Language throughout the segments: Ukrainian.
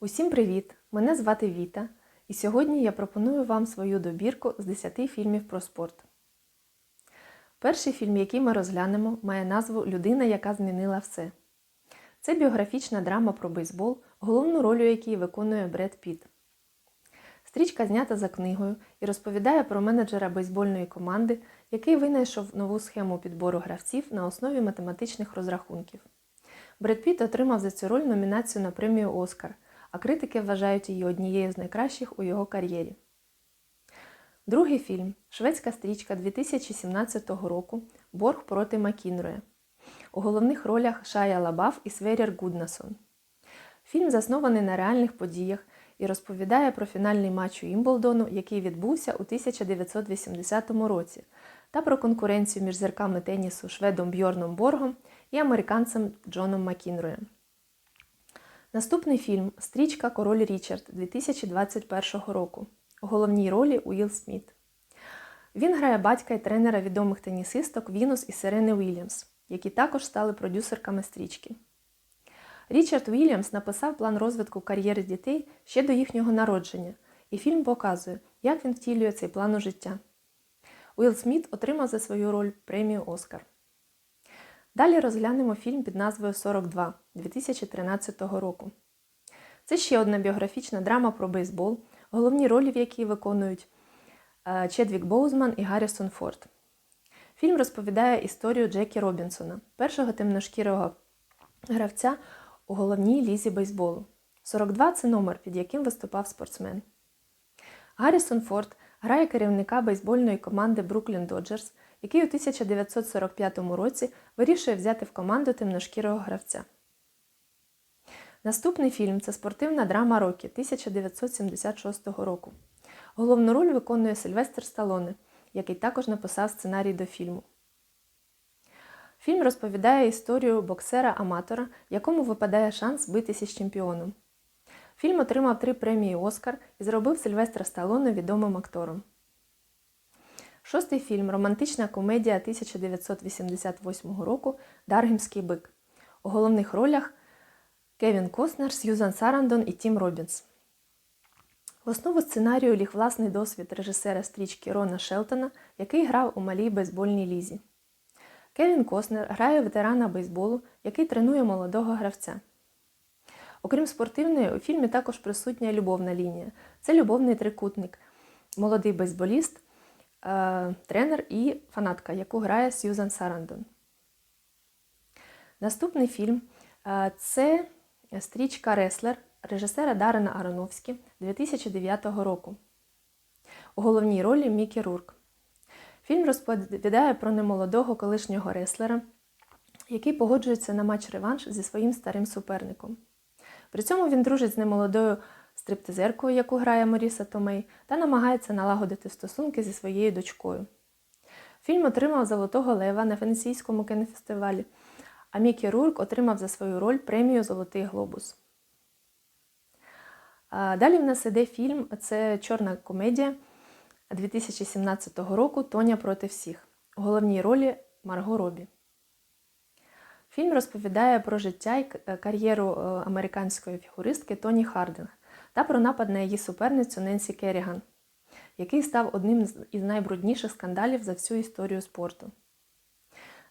Усім привіт! Мене звати Віта, і сьогодні я пропоную вам свою добірку з 10 фільмів про спорт. Перший фільм, який ми розглянемо, має назву Людина, яка змінила все. Це біографічна драма про бейсбол, головну роль якій виконує Бред Піт. Стрічка знята за книгою і розповідає про менеджера бейсбольної команди, який винайшов нову схему підбору гравців на основі математичних розрахунків. Бред Піт отримав за цю роль номінацію на премію Оскар, а критики вважають її однією з найкращих у його кар'єрі. Другий фільм шведська стрічка 2017 року Борг проти Макінроя. У головних ролях Шая Лабаф і Сверір Гуднасон. Фільм заснований на реальних подіях і розповідає про фінальний матч у Імблдону, який відбувся у 1980 році, та про конкуренцію між зірками тенісу шведом Бьорном Боргом і американцем Джоном Макінроєм. Наступний фільм Стрічка Король Річард 2021 року. У головній ролі Уілл Сміт. Він грає батька і тренера відомих тенісисток Вінус і Сирени Уільямс, які також стали продюсерками стрічки. Річард Уільямс написав план розвитку кар'єри дітей ще до їхнього народження, і фільм показує, як він втілює цей план у життя. Уілл Сміт отримав за свою роль премію Оскар. Далі розглянемо фільм під назвою 42 2013 року. Це ще одна біографічна драма про бейсбол, головні ролі в якій виконують Чедвік Боузман і Гаррісон Форд. Фільм розповідає історію Джекі Робінсона, першого темношкірого гравця у головній лізі бейсболу. 42 це номер, під яким виступав спортсмен. Гаррісон Форд грає керівника бейсбольної команди Бруклін Доджерс, який у 1945 році вирішує взяти в команду темношкірого гравця. Наступний фільм це спортивна драма Рокі 1976 року. Головну роль виконує Сильвестр Сталоне, який також написав сценарій до фільму. Фільм розповідає історію боксера-аматора, якому випадає шанс битися з чемпіоном. Фільм отримав три премії Оскар і зробив Сильвестра Сталоне відомим актором. Шостий фільм романтична комедія 1988 року Даргімський бик. У головних ролях Кевін Костнер, Сьюзан Сарандон і Тім Робінс. В основу сценарію ліг власний досвід режисера стрічки Рона Шелтона, який грав у малій бейсбольній лізі. Кевін Костнер грає ветерана бейсболу, який тренує молодого гравця. Окрім спортивної, у фільмі також присутня любовна лінія. Це любовний трикутник, молодий бейсболіст, е, тренер і фанатка, яку грає Сьюзан Сарандон. Наступний фільм е, це стрічка Реслер режисера Дарена Аронофскі 2009 року. У головній ролі Мікі Рурк. Фільм розповідає про немолодого колишнього реслера, який погоджується на матч-реванш зі своїм старим суперником. При цьому він дружить з немолодою стриптизеркою, яку грає Моріса Томей, та намагається налагодити стосунки зі своєю дочкою. Фільм отримав Золотого Лева на Венеційському кінофестивалі, а Мікі Рурк отримав за свою роль премію Золотий Глобус. Далі в нас іде фільм це чорна комедія 2017 року Тоня проти всіх. У головній ролі Марго Робі. Фільм розповідає про життя і кар'єру американської фігуристки Тоні Хардинг та про напад на її суперницю Ненсі Керріган, який став одним із найбрудніших скандалів за всю історію спорту.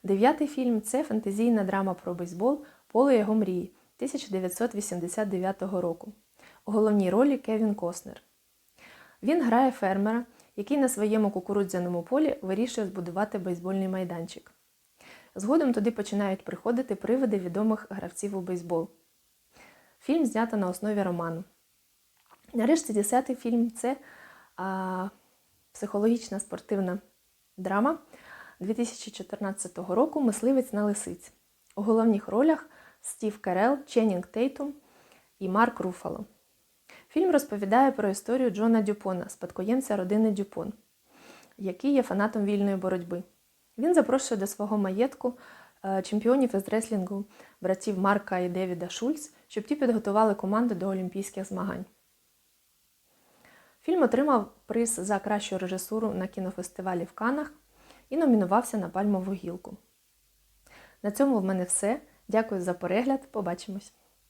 Дев'ятий фільм це фантазійна драма про бейсбол Поле його мрії 1989 року. У головній ролі Кевін Костнер. Він грає фермера, який на своєму кукурудзяному полі вирішує збудувати бейсбольний майданчик. Згодом туди починають приходити привиди відомих гравців у бейсбол. Фільм знято на основі роману. Нарешті, десятий фільм це а, психологічна спортивна драма 2014 року Мисливець на лисиць. У головних ролях Стів Карел, Ченнінг Тейтум і Марк Руфало. Фільм розповідає про історію Джона Дюпона, спадкоємця родини Дюпон, який є фанатом вільної боротьби. Він запрошує до свого маєтку чемпіонів із реслінгу братів Марка і Девіда Шульц, щоб ті підготували команду до олімпійських змагань. Фільм отримав приз за кращу режисуру на кінофестивалі в Канах і номінувався на пальмову гілку. На цьому в мене все. Дякую за перегляд. Побачимось!